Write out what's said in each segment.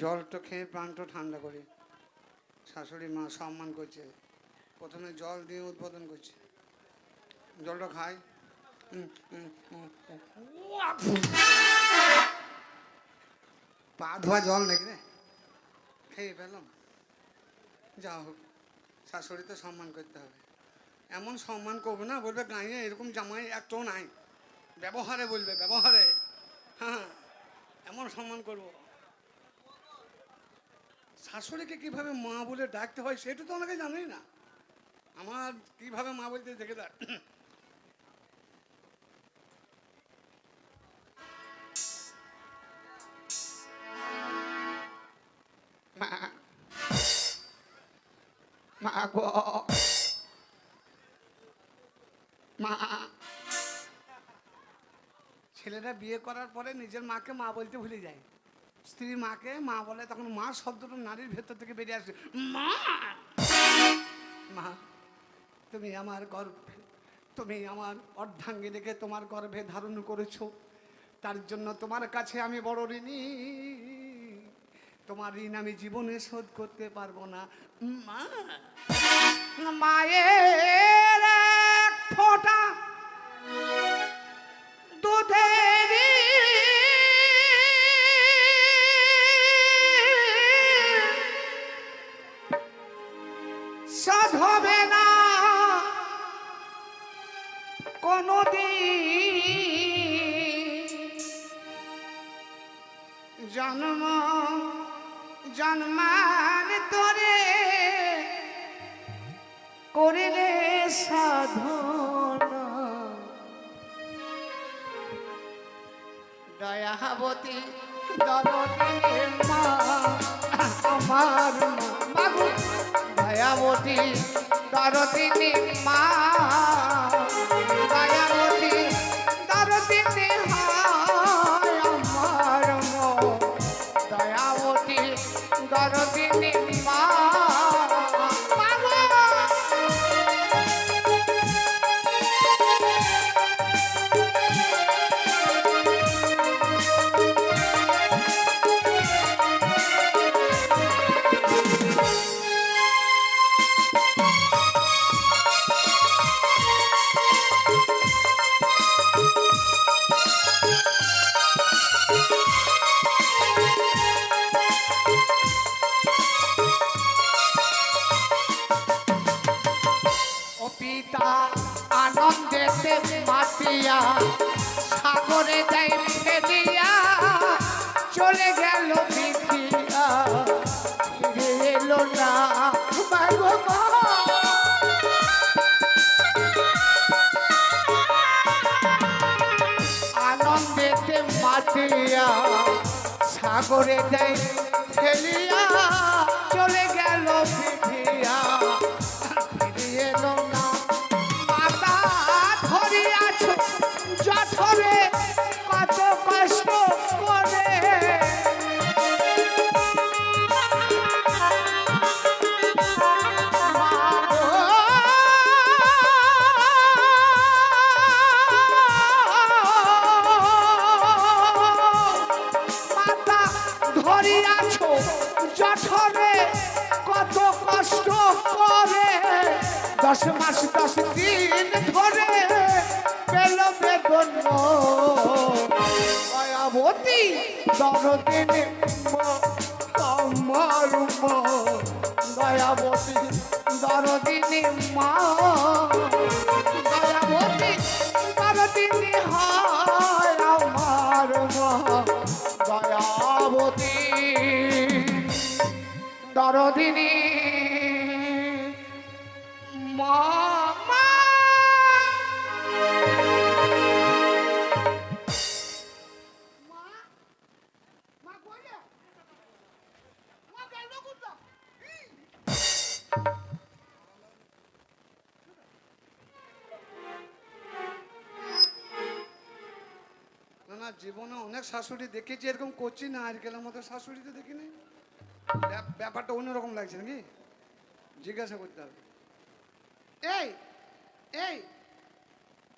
জলটা খেয়ে প্রাণটা ঠান্ডা করি। শাশুড়ি মা সম্মান করছে। প্রথমে জল দিয়ে উদ্বোধন করছে। জলটা খাই। পা ধোয়া জল নাকি রে? খেয়ে পেলাম যা হোক, শাশুড়ি তো সম্মান করতে হবে। এমন সম্মান করবে না, বলবে গাঁয়ে এরকম জামাই একটাও নাই। ব্যবহারে বলবে, ব্যবহারে। হ্যাঁ। এমন সম্মান করব। শাশুড়িকে কীভাবে মা বলে ডাকতে হয় সেটা তো অনেকে জানেই না। আমার কীভাবে মা বলতে দেখে দেখ মা মা মা ছেলেটা বিয়ে করার পরে নিজের মাকে মা বলতে ভুলে যায়। স্ত্রী মাকে মা বলে, তখন মা শব্দটা নারীর ভেতর থেকে বেরিয়ে আসে, মা! মা, তুমি আমার গর্ভে, তুমি আমার অর্ধাঙ্গে রেখে তোমার গর্ভে ধারণ করেছ। তার জন্য তোমার কাছে আমি বড় ঋণী। তোমার ঋণ আমি জীবনে শোধ করতে পারব না। মা, মায়ের ফোঁটা দুধের সাধ জন্ম জন্মান করিলে সাধনা দয়াবতী দরদিনী মা আমার বাবু দয়াবতী মা দয়াবতী মাতিয়া সাগরে যাই ফেলিয়া দয়াবতী দরদিন আমার মা দয়াবতী দরদিনী মা জীবনে অনেক শাশুড়ি দেখেছি এরকম করছি না আজকালের মতো শাশুড়ি তো দেখিনি। ব্যাপ- ব্যাপারটা অন্যরকম লাগছে নাকি? জিজ্ঞাসা করতে হবে। এই এই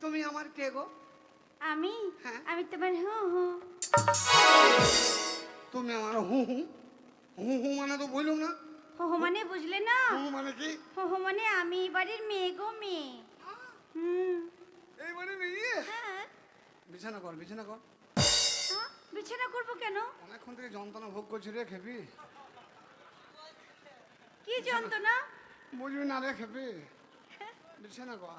তুমি আমার কে গো? আমি? হ্যাঁ। আমি তোমার হু হু। তুমি আমার হু হু? হু হু মানে তো বললাম না। হো হো মানে বুঝলে না? হু মানে কি? হো হো মানে আমি বাড়ির মেয়ে গো মেয়ে। হুম। এই মানে মেয়ে? হ্যাঁ। বিছানা কর বিছানা কর। হ্যাঁ, বিছানা করব কেন? অনেকক্ষণ থেকে যন্ত্রণা ভোগ করছি রে খেপি। কি যন্ত্রণা? বুঝবি না রে খেপি। বিছানা কর।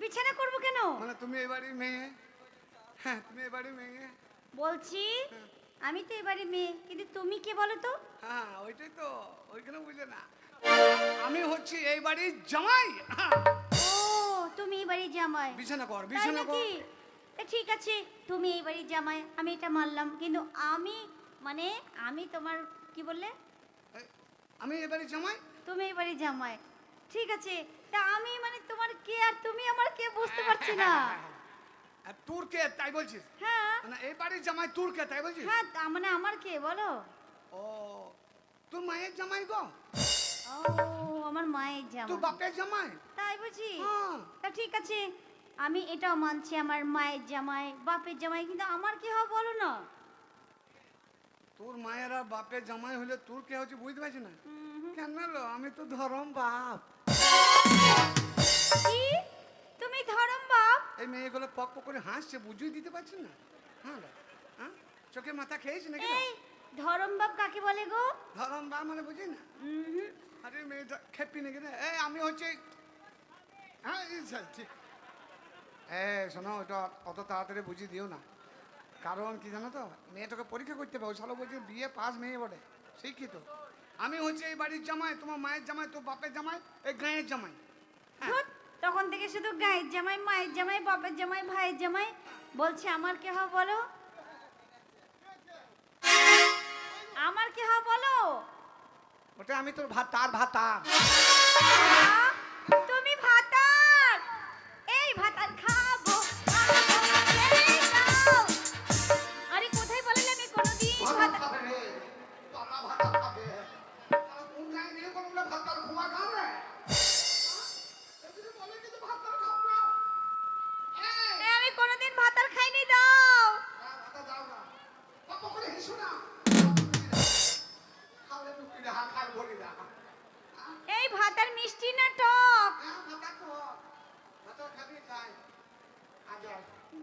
বিছানা করব কেন? মানে তুমি বাড়ির মেয়ে। হ্যাঁ তুমি বাড়ির মেয়ে। বলছি আমি তো এবারে মেয়ে কিন্তু তুমি কে বলো তো? হ্যাঁ ওইটাই তো ওইখানে বুঝলে না। আমি হচ্ছি এই বাড়ির জামাই। হ্যাঁ, ও তুমি এই বাড়ির জামাই। বিছানা কর বিছানা কর। তা ঠিক আছে তুমি এই বাড়ির জামাই আমি এটা মানলাম। কিন্তু আমি মানে আমি তোমার কি বললে? আমি এই বাড়ির জামাই? তুমি এই বাড়ির জামাই। ঠিক আছে তা আমি মানে তোমার কে আর তুমি আমার কে বুঝতে পারছি না। আর তোর কে তাই বলছিস? হ্যাঁ। মানে এই বাড়ির জামাই তোর কে তাই বলছিস? হ্যাঁ মানে আমার কে বলো। ও তোর মায়ের জামাই গো? ও আমার মায়ের তোর জামাই বাপের জামাই? তাই বুঝি? হ্যাঁ। তা ঠিক আছে আমি এটাও মানছি আমার মায়ের জামাই বাপের জামাই কিন্তু আমার কি হবে বলো না? তোর মায়ের বাপের জামাই হলে তোর কে হচ্ছে বুঝতে পারছি না? কেন লো আমি তো ধরম বাপ। কি? তুমি ধরম বাপ? এই মেয়েগুলো পক পক করে হাসছে বুঝিয়ে দিতে পারছি না? হ্যাঁ হ্যাঁ? চোখে মাথা খেয়েছি নাকি? এই ধরম বাপ কাকে বলে গো? ধরম বাপ মানে বুঝি না? আরে মেয়েটা খেপি নাকি রে? এই আমি হচ্ছে হ্যাঁ ঠিক। এ শোনো ওটা অত তাড়াতাড়ি বুঝিয়ে দিও না। কারণ কি জানো তো মেয়েটাকে পরীক্ষা করতে পারো সালো বলছে বিয়ে পাস মেয়ে বলে শিক্ষিত। আমি হচ্ছে এই বাড়ির জামাই তোমার মায়ের জামাই তোর বাপের জামাই এই গাঁয়ের জামাই। হ্যাঁ। তখন থেকে শুধু গায়ের জামাই মায়ের জামাই বাপের জামাই ভাইয়ের জামাই বলছে আমার কে হবে বলো? আমার কে হবে বলো? ওটা আমি তোর ভাত তার ভাত তার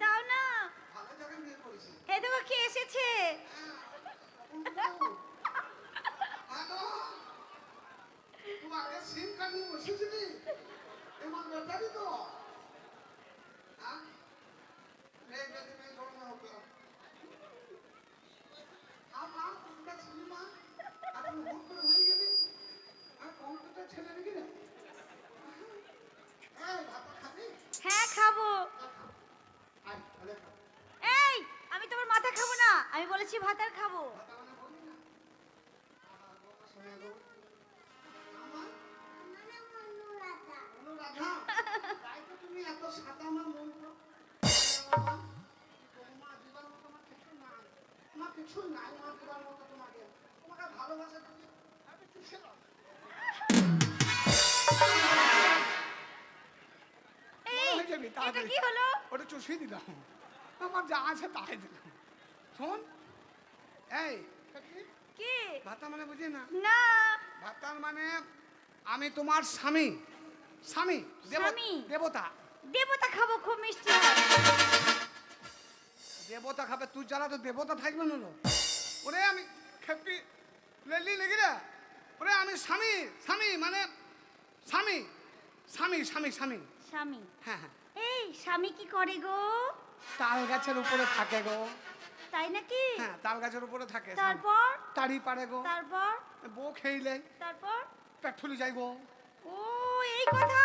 দাও না। হে দেখো কে এসেছে। তোমাকে সিম কার্ড নিয়ে বসেছিলি? এমন ব্যাপারই তো। কিছু নাই। আমার মতো তোমাকে। তোমাকে ভালোবাসা ওটা চুষিয়ে দিলাম। আমার যা আছে তাই দিলাম। শোন এই কি? ভাতা মানে বুঝি না? না। ভাতার মানে আমি তোমার স্বামী। স্বামী দেব- স্বামী? দেবতা। দেবতা খাব খুব মিষ্টি দেবতা খাবে তুই যারা তো দেবতা থাকবে না। ওরে আমি খেপি লেলি লেগে রে। ওরে আমি স্বামী স্বামী মানে স্বামী স্বামী স্বামী স্বামী। স্বামী? হ্যাঁ হ্যাঁ। এই স্বামী কি করে গো? তাল গাছের উপরে থাকে গো। তাই নাকি? হ্যাঁ তাল গাছের উপরে থাকে তারপর? তাড়ি পারে গো। তারপর? বউ খেইলে তারপর? পেট্রোলি যাই গো। ও এই কথা।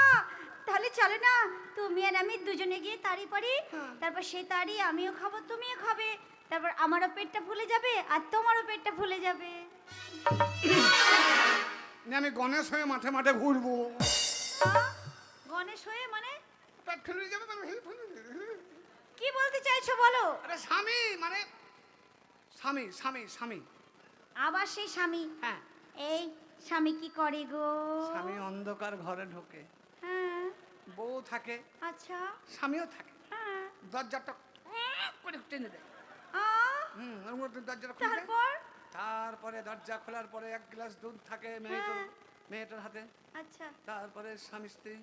তাহলে চলে না তুমি আর আমি দুজনে গিয়ে তাড়ি পারি। হ্যাঁ। তারপর সে তাড়ি আমিও খাব তুমিও খাবে। তারপর আমারও পেটটা ফুলে যাবে আর তোমারও পেটটা ফুলে যাবে। আমি গণেশ হয়ে মাঠে মাঠে ঘুরবো। গণেশ হয়ে মানে? পেট ফুলে যাবে মানে হেলে ফুলে কি বলতে চাইছো বলো? আরে স্বামী মানে স্বামী স্বামী স্বামী। আবার সেই স্বামী। হ্যাঁ। এই স্বামী কি করে গো? স্বামী অন্ধকার ঘরে ঢোকে। বউ থাকে আচ্ছা। স্বামীও থাকে। হ্যাঁ। দরজাটা করে টেনে দেয় হুম ওর মধ্যে দরজাটা খুলে তারপর? তারপরে দরজা খোলার পরে এক গ্লাস দুধ থাকে মেয়েটার হ্যাঁ। মেয়েটার হাতে। আচ্ছা। তারপরে স্বামী স্ত্রী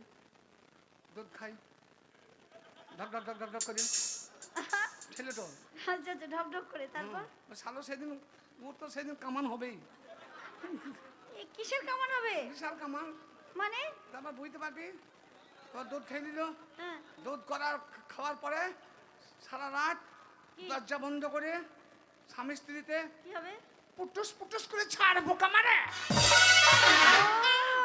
দুধ খাই ঢক ঢক ঢক ঢক ঢক করি। ছেলে তো আচ্ছা আচ্ছা ঢক ঢক করে। তারপর? সালো সেদিন ওর তো সেদিন কামান হবেই। এ কিসের কামান হবে? বিশাল কামান। মানে? তারপর বুঝতে পারবি? তোর দুধ খেয়ে নিল? হ্যাঁ। দুধ করার খাওয়ার পরে সারা রাত দরজা বন্ধ করে স্বামী স্ত্রীতে কি হবে? পুটুস পুটুস করে ছাড়বো কামারে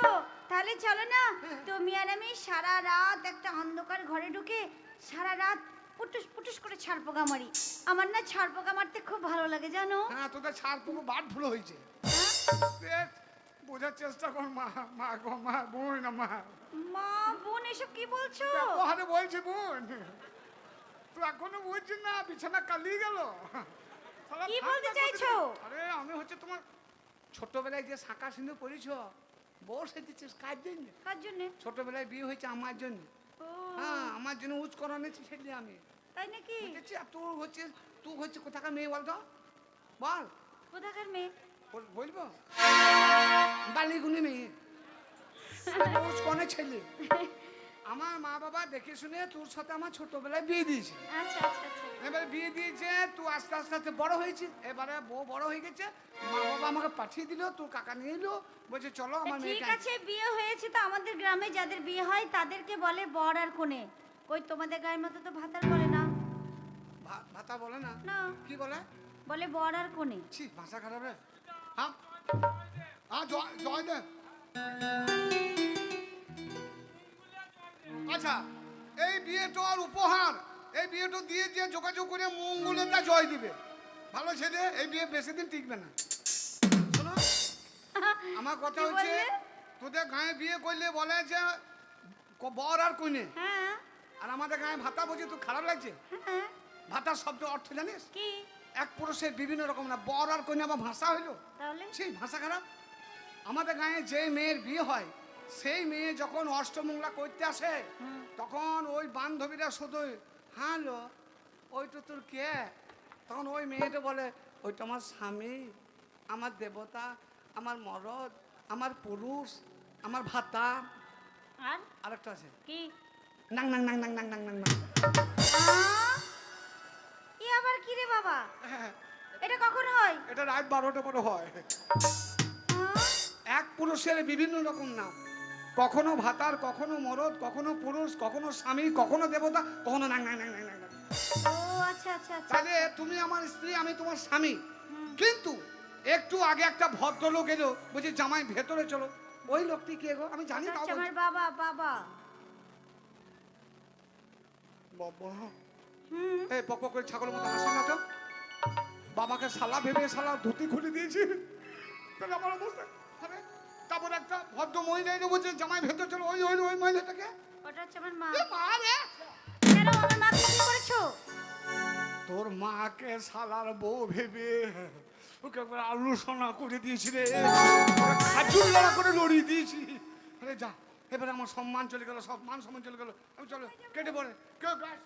ও, তাহলে চলো না। তুমি আর আমি সারা রাত একটা অন্ধকার ঘরে ঢুকে সারা রাত পুটুস পুটুস করে ছাড় পোকা মারি। আমার না ছাড় পোকা মারতে খুব ভালো লাগে জানো? হ্যাঁ তোদের ছাড় পুকু বাদ ভুলো হয়েছে। হ্যাঁ? বোঝার চেষ্টা কর মা মা গো মা বোন মা মা বোন এসব কি বলছো? ব্যবহারে বলছি বোন। তুই এখনও বুঝছিস না বিছানা কালিয়ে গেল। কি বলতে চাইছো? আরে আমি হচ্ছে তোমার ছোটবেলায় যে শাঁকা সিন্ধু পড়েছ বউ সেদিচ্ছিস কার জন্য? কার জন্য? ছোটবেলায় বিয়ে হয়েছে আমার জন্য। হ্যাঁ আমার জন্য উচ করা নিয়েছি ছেলে আমি। তাই নাকি? আর তোর হচ্ছে তুই হচ্ছে কোথাকার মেয়ে বলতো? বল। কোথাকার মেয়ে? বলব? বালিগুনি মেয়ে কনে ছেলে। আমার মা বাবা দেখে শুনে তোর সাথে আমার ছোটবেলায় বিয়ে দিয়েছে। আচ্ছা আচ্ছা আচ্ছা। এবারে বিয়ে দিয়েছে তুই আস্তে আস্তে আস্তে বড় হয়েছিস এবারে বউ বড় হয়ে গেছে। মা বাবা আমাকে পাঠিয়ে দিল তোর কাকা নিয়ে এলো। বলছে চলো আমার ঠিক আছে বিয়ে হয়েছে তো আমাদের গ্রামে যাদের বিয়ে হয় তাদেরকে বলে বর আর কোনে। কই তোমাদের গায়ের মতো তো ভাতার বলে না। ভাতা বলে না? না। কি বলে? বলে বর আর কোনে। ছি ভাষা খারাপ রে। হ্যাঁ হ্যাঁ জয় জয় দে আচ্ছা এই বিয়েটার উপহার এই বিয়েটা দিয়ে যে যোগাযোগ করে মঙ্গলেরটা জয় দিবে। ভালো ছেলে এই বিয়ে বেশি দিন টিকবে না। শোনো আমার কথা হচ্ছে তোদের গায়ে বিয়ে করলে বলে যে বর আর কইনে। হ্যাঁ। আর আমাদের গায়ে ভাতা বলছি তুই খারাপ লাগছে? হ্যাঁ। ভাতার শব্দ অর্থ জানিস? কি? এক পুরুষের বিভিন্ন রকম না বর আর কইনে আবার ভাষা হইল? তাহলে? সেই ভাষা খারাপ? আমাদের গায়ে যে মেয়ের বিয়ে হয় সেই মেয়ে যখন অষ্টমঙ্গলা করতে আসে তখন ওই বান্ধবীরা শুধু হ্যালো ওইটা তোর কে? তখন ওই মেয়েটা বলে ওইটা আমার স্বামী আমার দেবতা আমার মরদ আমার পুরুষ আমার ভাতা। আর? আরেকটা আছে। কি? নাং নাং নাং নাং নাং নাং নাং নাং। রে বাবা। হ্যাঁ, এটা কখন হয়? এটা রাত বারোটা পরে হয়। এক পুরুষের বিভিন্ন রকম নাম। কখনো ভাতার কখনো মরদ কখনো পুরুষ কখনো স্বামী কখনো দেবতা কখনো নাং নাং নাং নাং। ও আচ্ছা আচ্ছা আচ্ছা। তাহলে তুমি আমার স্ত্রী আমি তোমার স্বামী। কিন্তু একটু আগে একটা ভদ্রলোক এলো বলছে জামাই ভেতরে চলো। ওই লোকটি কে গো? আমি জানি আমার বাবা বাবা। বাবা। হুম এই পক পক করে ছাগলের মতো হাসি না তো বাবাকে সালা ভেবে ধুতি খুলে দিয়েছি। তাহলে আমার অবস্থা আরে তারপর একটা ভদ্র মহিলা এলো বলছে জামাই ভেতরে চলো ওই ওই ওই মহিলাটাকে। ওটা হচ্ছে আমার মা। মা রে! কেন আমার মা কি করেছ? তোর মাকে শালার বউ ভেবে ওকে একবার আলু সোনা করে দিয়েছি রে। খাজুর লড়া করে লড়িয়ে দিয়েছি। আরে যা এবারে আমার সম্মান চলে গেল সব মান সম্মান চলে গেল। আমি চলো কেটে পড়ে। কেউ গাছ